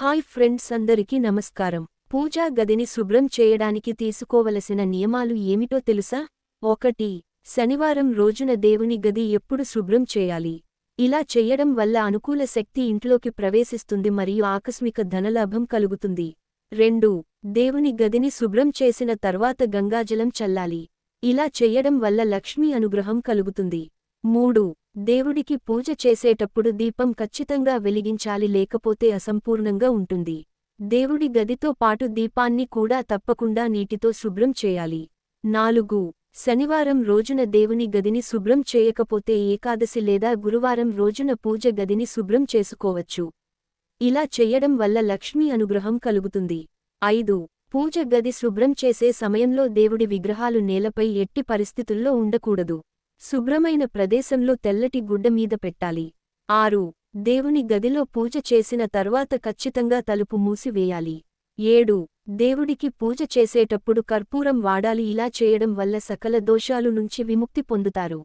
Hi friends అందరికీ నమస్కారం. పూజా గదిని శుభ్రం చేయడానికి తీసుకోవలసిన నియమాలు ఏమిటో తెలుసా? ఒకటి శనివారం రోజున దేవుని గది ఎప్పుడు శుభ్రం చేయాలి? ఇలా చెయ్యడం వల్ల అనుకూల శక్తి ఇంట్లోకి ప్రవేశిస్తుంది మరియు ఆకస్మిక ధనలాభం కలుగుతుంది. రెండు దేవుని గదిని శుభ్రం చేసిన తర్వాత గంగాజలం చల్లాలి. ఇలా చెయ్యడం వల్ల లక్ష్మీ అనుగ్రహం కలుగుతుంది. మూడు దేవుడికి పూజ చేసేటప్పుడు దీపం ఖచ్చితంగా వెలిగించాలి లేకపోతే అసంపూర్ణంగా ఉంటుంది. దేవుడి గదితో పాటు దీపాన్ని కూడా తప్పకుండా నీటితో శుభ్రం చేయాలి. నాలుగు. శనివారం రోజున దేవుని గదిని శుభ్రం చేయకపోతే ఏకాదశి లేదా గురువారం రోజున పూజ గదిని శుభ్రం చేసుకోవచ్చు. ఇలా చెయ్యడం వల్ల లక్ష్మీ అనుగ్రహం కలుగుతుంది. ఐదు. పూజ గది శుభ్రం చేసే సమయంలో దేవుడి విగ్రహాలు నేలపై ఎట్టి పరిస్థితుల్లో ఉండకూడదు. శుభ్రమైన ప్రదేశంలో తెల్లటి గుడ్డ మీద పెట్టాలి. ఆరు. దేవుని గదిలో పూజ చేసిన తర్వాత ఖచ్చితంగా తలుపు మూసివేయాలి. ఏడు. దేవుడికి పూజ చేసేటప్పుడు కర్పూరం వాడాలి. ఇలా చేయడం వల్ల సకల దోషాలు నుంచి విముక్తి పొందుతారు.